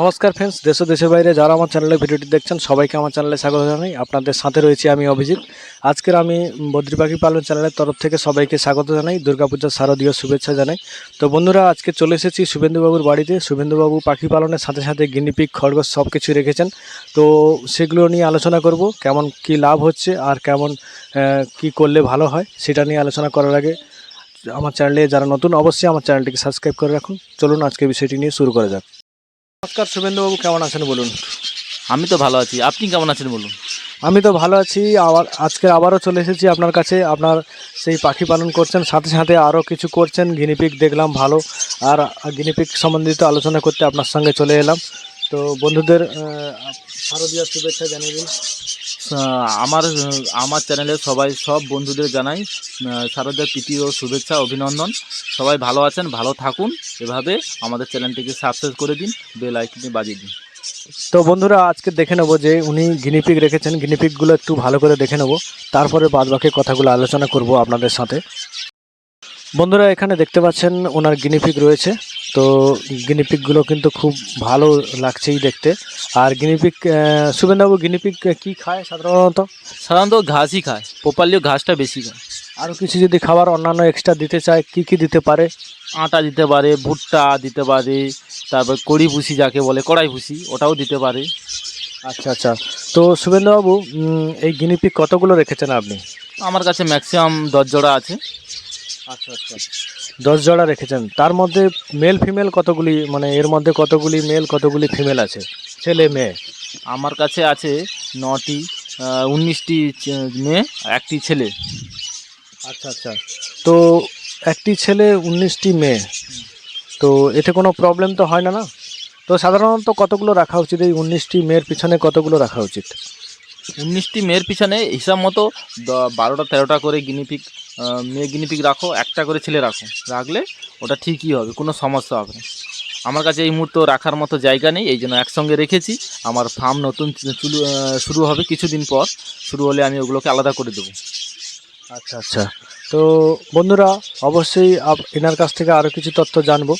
নমস্কার ফ্রেন্ডস দেশ দেশের বাইরে যারা আমার চ্যানেলে ভিডিওটি দেখছেন, সবাইকে আমার চ্যানেলে স্বাগত জানাই। আপনাদের সাথে রয়েছি আমি অভিজিৎ। আজকের আমি বদ্রি পাখি পালন চ্যানেলের তরফ থেকে সবাইকে স্বাগত জানাই, দুর্গাপূজার শারদীয় শুভেচ্ছা জানাই। তো বন্ধুরা, আজকে চলে এসেছি শুভেন্দুবাবুর বাড়িতে। শুভেন্দুবাবু পাখি পালনের সাথে সাথে গিনিপিক খরগোশ সব কিছু রেখেছেন। তো সেগুলো নিয়ে আলোচনা করব, কেমন কি লাভ হচ্ছে আর কেমন কি করলে ভালো হয় সেটা নিয়ে আলোচনা করার আগে আমার চ্যানেলে যারা নতুন, অবশ্যই আমার চ্যানেলটিকে সাবস্ক্রাইব করে রাখুন। চলুন আজকে বিষয়টি নিয়ে শুরু করা যাক। নমস্কার শুভেন্দুবাবু কেমন আছেন বলুন? আমি তো ভালো আছি। আপনি কেমন আছেন বলুন? আমি তো ভালো আছি। আবার আজকে আবারও চলে এসেছি আপনার কাছে। আপনার সেই পাখি পালন করছেন সাথে সাথে আরও কিছু করছেন। গিনিপিক দেখলাম ভালো। আর গিনিপিক সম্বন্ধিত আলোচনা করতে আপনার সঙ্গে চলে এলাম। তো বন্ধুদের শারদীয় শুভেচ্ছা জানিয়ে দিন আমার আমার চ্যানেলে সবাই, সব বন্ধুদের জানাই শারদের প্রীতি ও শুভেচ্ছা, অভিনন্দন। সবাই ভালো আছেন, ভালো থাকুন। এভাবে আমাদের চ্যানেলটিকে সাবস্ক্রাইব করে দিন বেল আইকনে বাজিয়ে দিন। তো বন্ধুরা, আজকে দেখে নেব যে উনি গিনিপিক রেখেছেন। গিনিপিকগুলো একটু ভালো করে দেখে নেব। তারপরে বাদ বাকি কথাগুলো আলোচনা করব আপনাদের সাথে। বন্ধুরা, এখানে দেখতে পাচ্ছেন ওনার গিনিপিক রয়েছে। তো গিনিপিকগুলো কিন্তু খুব ভালো লাগছেই দেখতে। আর গিনিপিক শুভেন্দুবাবু গিনিপিক কি খায় সাধারণত? সাধারণত ঘাসই খায় প্রপারলিও ঘাসটা বেশি খায়। আরও কিছু যদি খাবার অন্যান্য এক্সট্রা দিতে চায় কি কি দিতে পারে? আটা দিতে পারে ভুট্টা দিতে পারে তারপর কড়ি ভুসি যাকে বলে কড়াই ভুসি ওটাও দিতে পারে। আচ্ছা আচ্ছা। তো শুভেন্দুবাবু এই গিনিপিক কতগুলো রেখেছেন আপনি? আমার কাছে ম্যাক্সিমাম দশ জোড়া আছে। আচ্ছা আচ্ছা। দশ জোড়া রেখেছেন। তার মধ্যে মেল ফিমেল কতগুলি মানে এর মধ্যে কতগুলি মেল কতগুলি ফিমেল আছে? ছেলে মেয়ে? আমার কাছে আছে নটি উনিশটি মেয়ে একটি ছেলে। আচ্ছা আচ্ছা। তো একটি ছেলে উনিশটি মেয়ে। তো এতে কোনো প্রবলেম তো হয় না না? তো সাধারণত কতগুলো রাখা উচিত? এই উনিশটি মেয়ের পিছনে কতগুলো রাখা উচিত? উনিশটি মেয়ের পিছনে হিসাব মতো বারোটা তেরোটা করে গিনিপিক মেয়ে গিনিপিক রাখো, একটা করে ছেলে রাখো। রাখলে ওটা ঠিকই হবে, কোনো সমস্যা হবে না। আমার কাছে এই মুহূর্তে রাখার মতো জায়গা নেই, এই জন্য একসঙ্গে রেখেছি। আমার ফার্ম নতুন চুলু শুরু হবে কিছুদিন পর। শুরু হলে আমি ওগুলোকে আলাদা করে দেবো। আচ্ছা আচ্ছা। তো বন্ধুরা, অবশ্যই এনার কাছ থেকে আরও কিছু তথ্য জানব।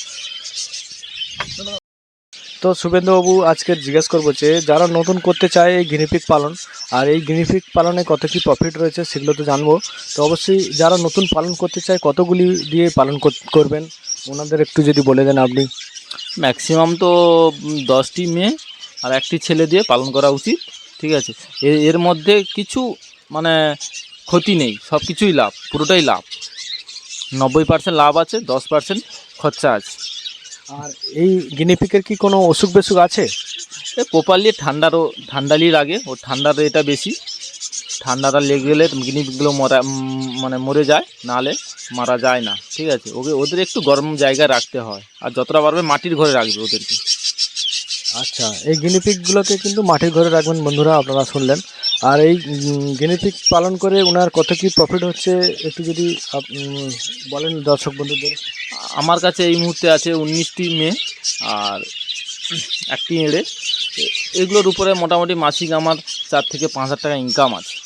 তো শুভেন্দুবাবু, আজকে জিজ্ঞেস করব যে, যারা নতুন করতে চায় এই গিনিপিক পালন, আর এই গিনিপিক পালনে কত কি প্রফিট রয়েছে সেগুলো তো জানব। তো অবশ্যই যারা নতুন পালন করতে চায়, কতগুলি দিয়ে পালন করবেন? ওনাদের একটু যদি বলে দেন আপনি। ম্যাক্সিমাম তো দশটি মেয়ে আর একটি ছেলে দিয়ে পালন করা উচিত, ঠিক আছে? এর মধ্যে কিছু মানে ক্ষতি নেই সব কিছুই লাভ, পুরোটাই লাভ। নব্বই পার্সেন্ট লাভ আছে, দশ পার্সেন্ট খরচা আছে। আর এই গিনিপিকের কি কোনো অসুখ বেসুখ আছে? এ প্রপারলি ঠান্ডারও ঠান্ডালি লাগে ও ঠান্ডার এটা বেশি। ঠান্ডাটা লেগে গেলে গিনিপিকগুলো মরা মানে মরে যায় নাহলে মারা যায় না। ঠিক আছে ওকে ওদের একটু গরম জায়গায় রাখতে হয় আর যতটা পারবে মাটির ঘরে রাখবে ওদেরকে। আচ্ছা এই গিনিপিকগুলোকে কিন্তু মাটির ঘরে রাখবেন বন্ধুরা আপনারা শুনলেন। আর এই গিনিপিক পালন করে ওনার কত কি প্রফিট হচ্ছে একটু যদি বলেন দর্শক বন্ধুদের। আমার কাছে এই মুহূর্তে আছে উনিশটি মে আর একটি এড়ে। এগুলোর উপরে মোটামুটি মাসিক আমার চার থেকে পাঁচ হাজার টাকা ইনকাম আছে।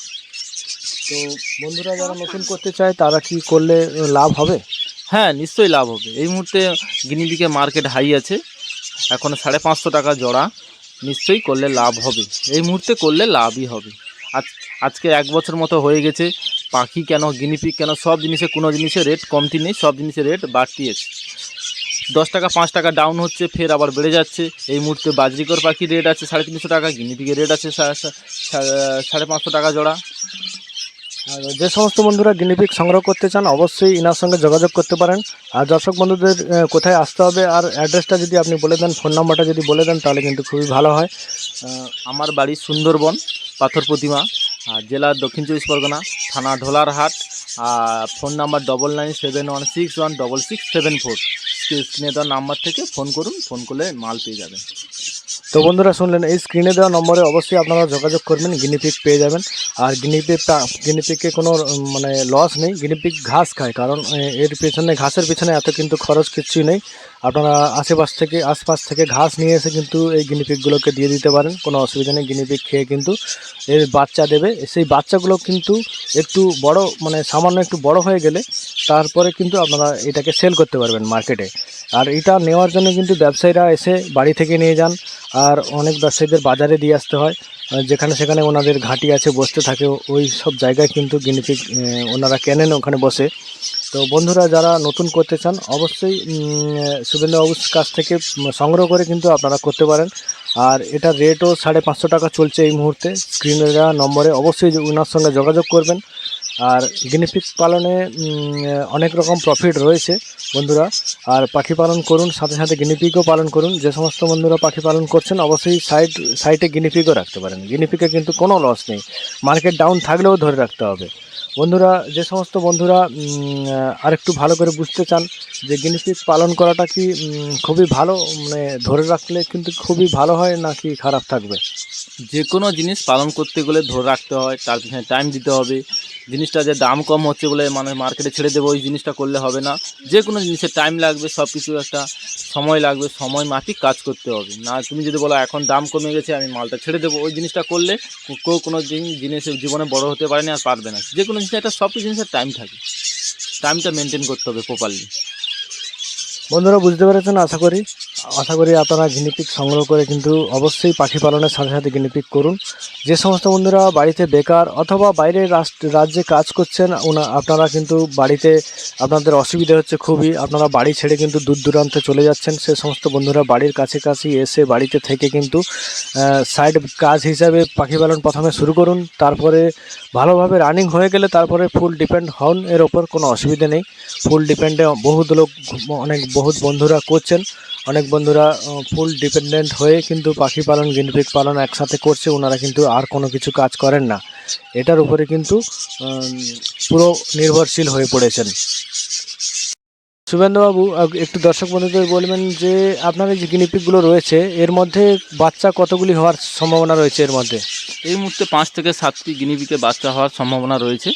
তো বন্ধুরা যারা নতুন করতে চায় তারা কি করলে লাভ হবে? হ্যাঁ নিশ্চয়ই লাভ হবে। এই মুহূর্তে গিনিপিকে মার্কেট হাই আছে। এখন সাড়ে পাঁচশো টাকা জোড়া। নিশ্চয়ই করলে লাভ হবে। এই মুহূর্তে করলে লাভই হবে। আজ, আজকে এক বছর মতো হয়ে গেছে। পাখি কেন গিনিপিক কেন, সব জিনিসে কোনো জিনিসের রেট কমতি নেই, সব জিনিসের রেট বাড়তি আছে। দশ টাকা, পাঁচ টাকা ডাউন হচ্ছে, ফের আবার বেড়ে যাচ্ছে। এই মুহূর্তে বাজরিকর পাখির রেট আছে সাড়ে তিনশো টাকা গিনিপিকের রেট আছে সা- সা- সা- সাড়ে পাঁচশো টাকা জোড়া। আর যে সমস্ত বন্ধুরা গিনিপিক সংগ্রহ করতে চান, অবশ্যই ইনার সঙ্গে যোগাযোগ করতে পারেন। আর দর্শক বন্ধুদের কোথায় আসতে হবে আর অ্যাড্রেসটা যদি আপনি বলে দেন, ফোন নাম্বারটা যদি বলে দেন, তাহলে কিন্তু খুবই ভালো হয়। আমার বাড়ি সুন্দরবন, পাথর প্রতিমা জেলা দক্ষিণ চব্বিশ পরগনা, থানা ঢোলারহাট আর phone number double nine seven one six one double six seven four স্ক্রিনে দেওয়া নাম্বার থেকে ফোন করুন, ফোন করলে মাল পেয়ে যাবেন। তো বন্ধুরা শুনলেন, এই স্ক্রিনে দেওয়া নম্বরে অবশ্যই আপনারা যোগাযোগ করবেন গিনিপিক পেয়ে যাবেন। আর গিনিপিক গিনিপিককে কোনো মানে লস নেই গিনিপিক ঘাস খায়, কারণ এর পেছনে, ঘাসের পেছনে এত কিন্তু খরচ কিচ্ছুই নেই। আপনারা আশেপাশ থেকে, আশপাশ থেকে ঘাস নিয়ে এসে কিন্তু এই গিনিপিকগুলোকে দিয়ে দিতে পারেন, কোনো অসুবিধা নেই গিনিপিক খেয়ে কিন্তু এর বাচ্চা দেবে। সেই বাচ্চাগুলো কিন্তু একটু বড় মানে সামান্য একটু বড় হয়ে গেলে তারপরে কিন্তু আপনারা এটাকে সেল করতে পারবেন মার্কেটে আর এটা নেওয়ার জন্য কিন্তু ব্যবসায়ীরা এসে বাড়ি থেকে নিয়ে যান। আর অনেক ব্যবসায়ীদের বাজারে দিয়ে আসতে হয়। যেখানে সেখানে ওনাদের ঘাঁটি আছে, বসতে থাকে, ওই সব জায়গায় কিন্তু গিনিপিক ওনারা কেনেন ওখানে বসে। তো বন্ধুরা, যারা নতুন করতে চান, অবশ্যই শুভেন্দুবাবুর কাছ থেকে সংগ্রহ করে কিন্তু আপনারা করতে পারেন। আর এটার রেটও সাড়ে পাঁচশো টাকা চলছে এই মুহূর্তে। স্ক্রিনে দেওয়া নম্বরে অবশ্যই ওনার সঙ্গে যোগাযোগ করবেন। আর গিনিপিক পালনে অনেক রকম প্রফিট রয়েছে বন্ধুরা। আর পাখি পালন করুন সাথে সাথে গিনিপিকও পালন করুন। যে সমস্ত বন্ধুরা পাখি পালন করছেন অবশ্যই সাইড সাইডে গিনিপিকও রাখতে পারেন। গিনিপিকে কিন্তু কোনো লস নেই। মার্কেট ডাউন থাকলেও ধরে রাখতে হবে। বন্ধুরা যে সমস্ত বন্ধুরা উম, আর একটু ভালো করে বুঝতে চান যে গিনিপিক পালন করাটা কি খুবই ভালো মানে ধরে রাখলে কিন্তু খুবই ভালো হয় নাকি খারাপ থাকবে? যে কোনো জিনিস পালন করতে গেলে ধরে রাখতে হয় তার পিছনে টাইম দিতে হবে। জিনিসটা যে দাম কম হচ্ছে বলে মানে মার্কেটে ছেড়ে দেবো, ওই জিনিসটা করলে হবে না। যে কোনো জিনিসের টাইম লাগবে সব কিছু একটা সময় লাগবে, সময় মাফিক কাজ করতে হবে। না, তুমি যদি বলো এখন দাম কমে গেছে, আমি মালটা ছেড়ে দেবো, ওই জিনিসটা করলে কেউ কোনো দিন জিনিসের জীবনে বড় হতে পারে না আর পারবে না। যে কোনো জিনিসের একটা সব জিনিসের টাইম থাকে। টাইমটা মেনটেন করতে হবে প্রপারলি বন্ধুরা, বুঝতে পেরেছেন? আশা করি আশা করি আপনারা গিনিপিক সংগ্রহ করে কিন্তু অবশ্যই পাখি পালনের সাথে সাথে গিনিপিক করুন। যে সমস্ত বন্ধুরা বাড়িতে বেকার অথবা বাইরের রাজ্যে কাজ করছেন ওনা আপনারা কিন্তু বাড়িতে আপনাদের অসুবিধা হচ্ছে খুবই। আপনারা বাড়ি ছেড়ে কিন্তু দূর দূরান্তে চলে যাচ্ছেন। সে সমস্ত বন্ধুরা বাড়ির কাছে কাছে এসে বাড়িতে থেকে কিন্তু সাইড কাজ হিসাবে পাখি পালন প্রথমে শুরু করুন। তারপরে ভালোভাবে রানিং হয়ে গেলে তারপরে ফুল ডিপেন্ড হন, এর ওপর কোনো অসুবিধে নেই। ফুল ডিপেন্ডে বহুত লোক, অনেক বহুত বন্ধুরা করছেন। অনেক বন্ধুরা ফুল ডিপেন্ডেন্ট হয়ে কিন্তু পাখি পালন, গিনপিক পালন একসাথে করছে। ওনারা কিন্তু আর কোনো কিছু কাজ করেন না। এটার উপরে কিন্তু পুরো নির্ভরশীল হয়ে পড়েছেন। শুভেন্দুবাবু একটু দর্শক বন্ধুদের বলবেন যে আপনার এই যে গিনিপিকগুলো রয়েছে এর মধ্যে বাচ্চা কতগুলি হওয়ার সম্ভাবনা রয়েছে এর মধ্যে? এই মুহূর্তে পাঁচ থেকে সাতটি গিনিপিকে বাচ্চা হওয়ার সম্ভাবনা রয়েছে।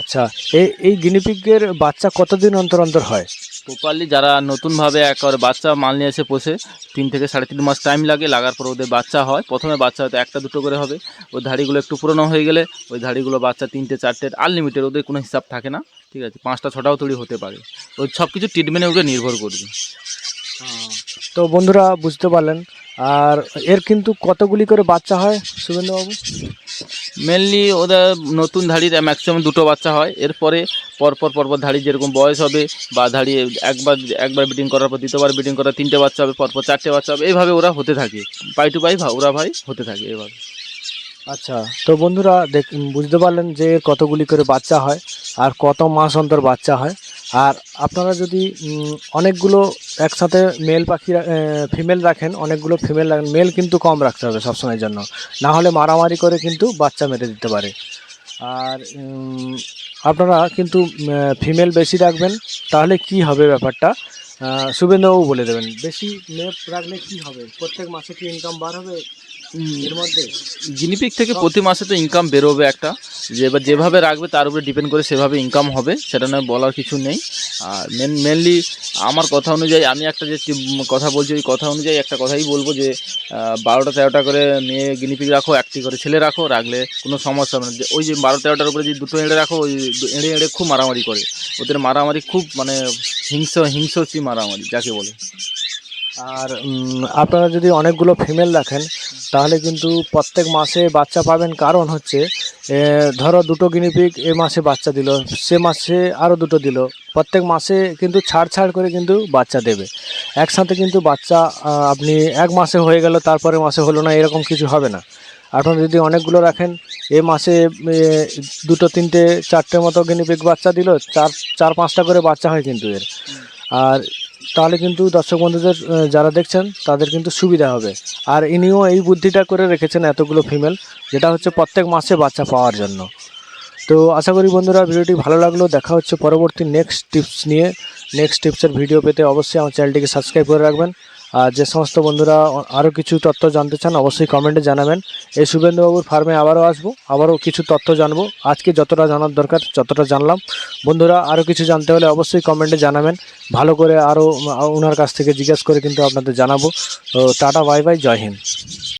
আচ্ছা এই এই গিনিপিকের বাচ্চা কতদিন অন্তর অন্তর হয়? প্রপারলি যারা নতুনভাবে একবারে বাচ্চা মাল নিয়ে এসে পোষে, তিন থেকে সাড়ে তিন মাস টাইম লাগে, লাগার পর ওদের বাচ্চা হয়। প্রথমে বাচ্চা হয়তো একটা দুটো করে হবে। ওই ধাড়িগুলো একটু পুরনো হয়ে গেলে, ওই ধাড়িগুলো বাচ্চা তিনটে, চারটে আনলিমিটেড ওদের কোনো হিসাব থাকে না। ঠিক আছে, পাঁচটা, ছটাও তৈরি হতে পারে। ওই সব কিছু ট্রিটমেন্টের উপরে নির্ভর করবে। তো বন্ধুরা, বুঝতে পারলেন। আর এর কিন্তু কতগুলি করে বাচ্চা হয়, শুভেন্দুবাবু? মেনলি ওদের নতুন ধাড়ির ম্যাক্সিমাম দুটো বাচ্চা হয়। এরপরে পরপর পরপর ধাড়ি যেরকম বয়স হবে বা ধাড়ি একবার একবার ব্রিডিং করার পর দ্বিতীয়বার ব্রিডিং করার তিনটে বাচ্চা হবে, পরপর চারটে বাচ্চা হবে, এইভাবে ওরা হতে থাকে। পাই টু পাই ওরা ভাই হতে থাকে এভাবে। আচ্ছা তো বন্ধুরা দেখ, বুঝতে পারলেন যে কতগুলি করে বাচ্চা হয় আর কত মাস অন্তর বাচ্চা হয়। আর আপনারা যদি অনেকগুলো একসাথে মেল পাখি ফিমেল রাখেন, অনেকগুলো ফিমেল রাখেন মেল কিন্তু কম রাখতে হবে সবসময়ের জন্য। না হলে মারামারি করে কিন্তু বাচ্চা মেরে দিতে পারে। আর আপনারা কিন্তু ফিমেল বেশি রাখবেন, তাহলে কি হবে ব্যাপারটা? শুভেন্দুবাবু বলে দেবেন। বেশি মেপ রাখলে কি হবে? প্রত্যেক মাসে কি ইনকাম বার হবে? এর মধ্যে জিনিপিক থেকে প্রতি মাসে তো ইনকাম বেরোবে একটা। যে এবার যেভাবে রাখবে তার উপরে ডিপেন্ড করে সেভাবে ইনকাম হবে সেটা নয় বলার কিছু নেই। আর মেন মেনলি আমার কথা অনুযায়ী আমি একটা যে কথা বলছি ওই কথা অনুযায়ী একটা কথাই বলব যে বারোটা তেরোটা করে মেয়ে গিনিপিক রাখো একটি করে ছেলে রাখো রাখলে কোনো সমস্যা হবে না। যে ওই যে বারো তেরোটার উপরে যে দুটো এঁড়ে রাখো ওই এঁড়ে এঁড়ে খুব মারামারি করে। ওদের মারামারি খুব মানে হিংস হিংস্রচি মারামারি যাকে বলে। আর আপনারা যদি অনেকগুলো ফিমেল রাখেন তাহলে কিন্তু প্রত্যেক মাসে বাচ্চা পাবেন। কারণ হচ্ছে ধরো দুটো গিনিপিক এ মাসে বাচ্চা দিল, সে মাসে আরও দুটো দিল। প্রত্যেক মাসে কিন্তু ছাড় ছাড় করে কিন্তু বাচ্চা দেবে। একসাথে কিন্তু বাচ্চা আপনি এক মাসে হয়ে গেল তারপরে মাসে হলো না, এরকম কিছু হবে না। আপনারা যদি অনেকগুলো রাখেন, এ মাসে দুটো, তিনটে, চারটে মতো গিনিপিক বাচ্চা দিল, চার চার, পাঁচটা করে বাচ্চা হয় কিন্তু এর। আর তাহলে কিন্তু দর্শক বন্ধুদের যারা দেখছেন, তাদের কিন্তু সুবিধা হবে। আর ইনিও এই বুদ্ধিটা করে রেখেছেন এতগুলো ফিমেল যেটা হচ্ছে প্রত্যেক মাসে বাচ্চা পাওয়ার জন্য। তো আশা করি বন্ধুরা ভিডিওটি ভালো লাগল। দেখা হচ্ছে পরবর্তী নেক্সট টিপস নিয়ে। নেক্সট টিপসের ভিডিও পেতে অবশ্যই আমার চ্যানেলটিকে সাবস্ক্রাইব করে রাখবেন। আর যে সমস্ত বন্ধুরা আরও কিছু তথ্য জানতে চান, অবশ্যই কমেন্টে জানাবেন। এই শুভেন্দুবাবুর ফার্মে আবারও আসব, আবারও কিছু তথ্য জানব। আজকে যতটা জানার দরকার যতটা জানলাম। বন্ধুরা আরও কিছু জানতে হলে অবশ্যই কমেন্টে জানাবেন। ভালো করে আরও ওনার কাছ থেকে জিজ্ঞেস করে কিন্তু আপনাদের জানাব। তো টাটা বাই বাই জয় হিন্দ।